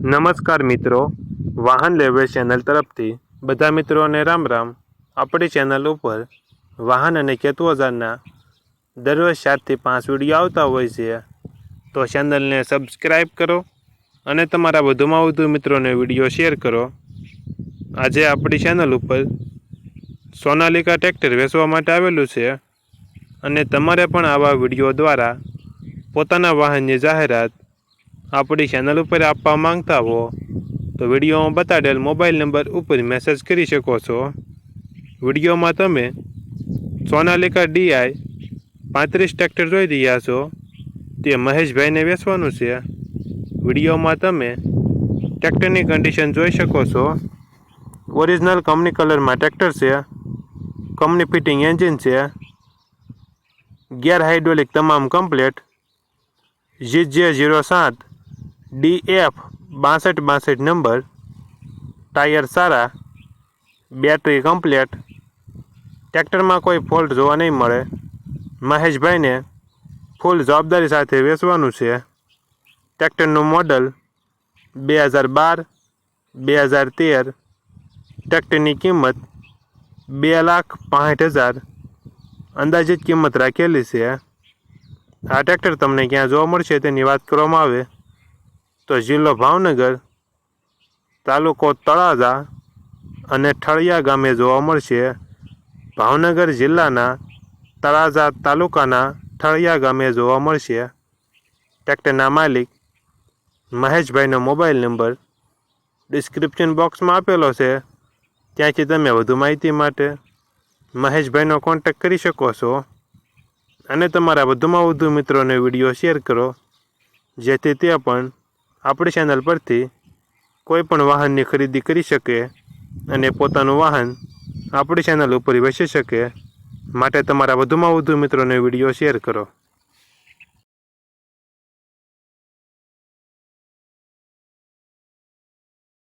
નમસ્કાર મિત્રો, વાહન લેવે ચેનલ તરફથી બધા મિત્રોને રામ રામ. આપણી ચેનલ ઉપર વાહન અને કેતુ હજારના દરરોજ સાતથી પાંચ વીડિયો આવતા હોય છે. તો ચેનલને સબસ્ક્રાઈબ કરો અને તમારા વધુમાં વધુ મિત્રોને વીડિયો શેર કરો. આજે આપણી ચેનલ ઉપર સોનાલિકા ટ્રેક્ટર વેચવા માટે આવેલું છે અને તમારે પણ આવા વીડિયો દ્વારા પોતાના વાહનની જાહેરાત આપણી ચેનલ ઉપર આપવા માંગતા હો, તો વિડીયોમાં બતાડેલ મોબાઈલ નંબર ઉપર મેસેજ કરી શકો છો. વિડીયોમાં તમે સોનાલિકા ડીઆઈ પાંત્રીસ ટ્રેક્ટર જોઈ રહ્યા છો. તે મહેશભાઈને વેચવાનું છે. વિડીયોમાં તમે ટ્રેક્ટરની કન્ડિશન જોઈ શકો છો. ઓરિજિનલ કંપની કલરમાં ટ્રેક્ટર છે. કંપની ફિટિંગ એન્જિન છે. ગેર હાઇડ્રોલિક તમામ કમ્પ્લેટ જી જે ઝીરો સાત ડી એફ બાસઠ બાસઠ નંબર, ટાયર સારા, બેટરી કમ્પ્લેટ, ટ્રેક્ટરમાં કોઈ ફોલ્ટ જોવા નહીં મળે. મહેશભાઈને ફૂલ જવાબદારી સાથે વેચવાનું છે. ટ્રેક્ટરનું મોડલ બે હજાર બાર, બે હજાર તેર. ટ્રેક્ટરની કિંમત બે લાખ પાંઠ હજાર. અંદાજિત કિંમત રાખેલી છે. આ ટ્રેક્ટર તમને ક્યાં જોવા મળશે તેની વાત કરવામાં આવે. તો જિલ્લો ભાવનગર, તાલુકો તળાજા અને ઠળિયા ગામે જોવા મળશે. ભાવનગર જિલ્લાના તળાજા તાલુકાના ઠળિયા ગામે જોવા મળશે. ટ્રેક્ટરના માલિક મહેશભાઈનો મોબાઈલ નંબર ડિસ્ક્રિપ્શન બોક્સમાં આપેલો છે. ત્યાંથી તમે વધુ માહિતી માટે મહેશભાઈનો કોન્ટેક કરી શકો છો. અને તમારા વધુમાં વધુ મિત્રોને વીડિયો શેર કરો. જેથી તે પણ આપણી ચેનલ પરથી કોઈ પણ વાહનની ખરીદી કરી શકે અને પોતાનું વાહન આપણી ચેનલ ઉપર વેચી શકે. માટે તમારા વધુમાં વધુ મિત્રોને વીડિયો શેર કરો.